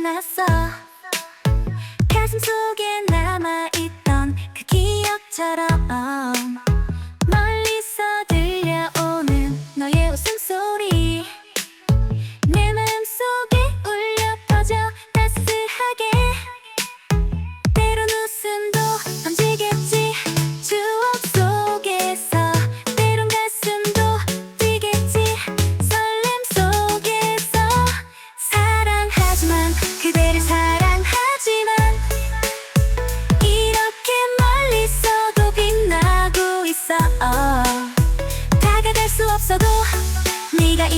만났어. 가슴 속에 남아있던 그 기억처럼.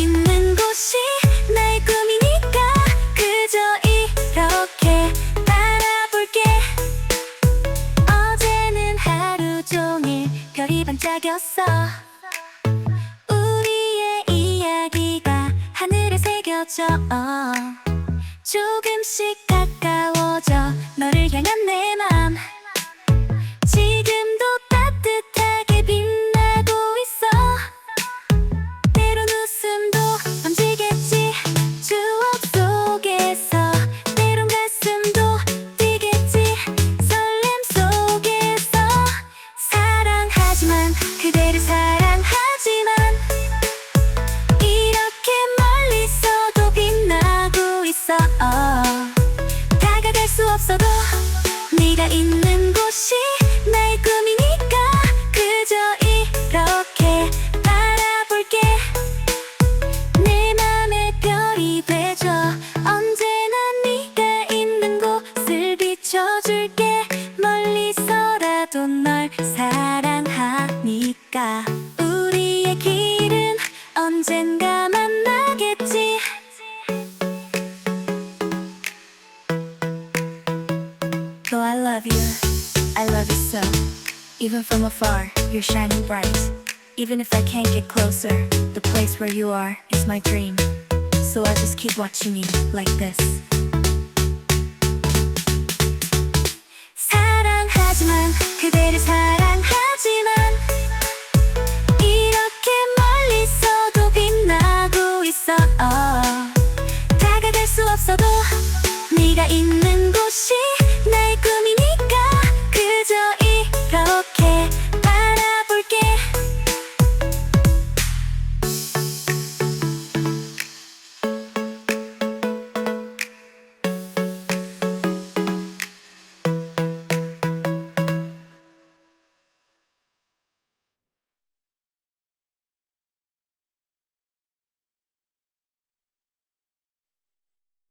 있는 곳이 나의 꿈이니까 그저 이렇게 바라볼게. 어제는 하루 종일 별이 반짝였어. 우리의 이야기가 하늘에 새겨져. 조금씩 가까워져 너를 향한 내 있어. 다가갈 수 없어도 네가 있는 곳이 나의 꿈이니까 그저 이렇게 바라볼게. 내 맘에 별이 되줘. 언제나 네가 있는 곳을 비춰줄게. 멀리서라도 널 사랑하니까. 우리의 길은 언젠가 love you. I love you so. Even from afar, you're shining bright. Even if I can't get closer, the place where you are is my dream. So I just keep watching you like this. 사랑하지만 그대를 사랑하지만 이렇게 멀리서도 빛나고 있어 다가갈 수 없어도 네가 있는 곳